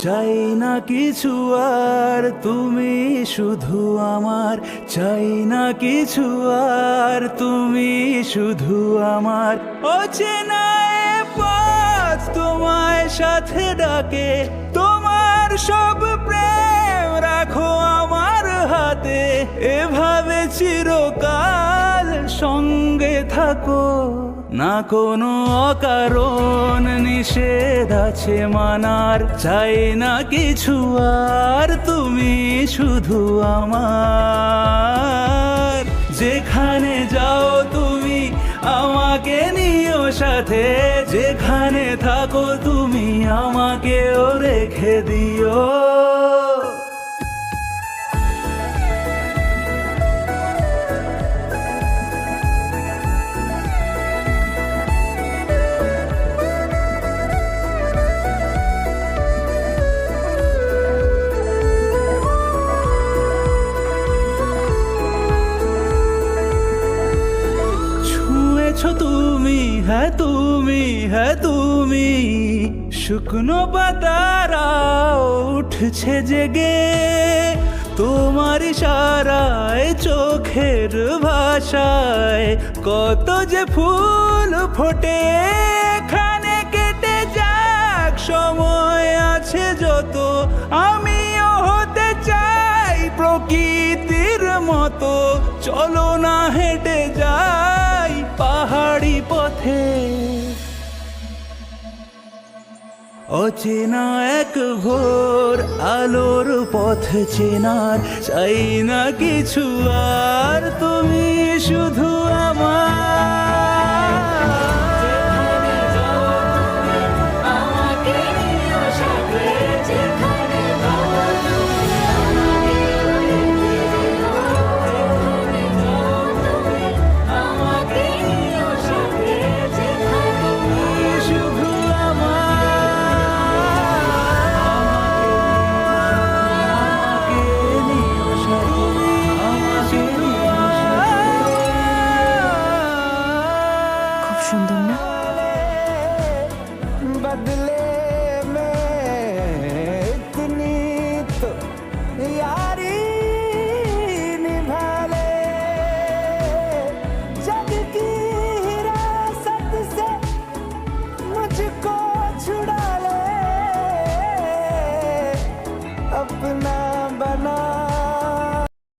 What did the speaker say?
চাই না কিছু আর, তুমি শুধু আমার। চাই না কিছু আর, তুমি শুধু আমার। অচেনা পথ তোমায় সাথে ডাকে, তোমার সব প্রেম রাখো আমার হাতে। এভাবে চিরকাল সঙ্গে থাকো। না কোনো অকারণ নিষেধ আছে মানার। চাই না কিছু আর, তুমি শুধু আমার। যেখানে যাও তুমি আমাকে নিও সাথে, যেখানে থাকো তুমি আমাকেও রেখে দিও। ছুঁয়েছ তুমি হ্যাঁ তুমি হ্যাঁ তুমি। শুকনো পাতারা উঠছে জেগে, তোমার ইশারায় চোখের ভাষায় কত যে ফুল ফোটে, এখানে কেটে যাক, সময় আছে যত। আমিও হতে চাই প্রকৃতির মতো। চলো না হেঁটে অচেনা এক ভোর আলোর পথ চেনার চাই না কিছু আর তুমি শুধু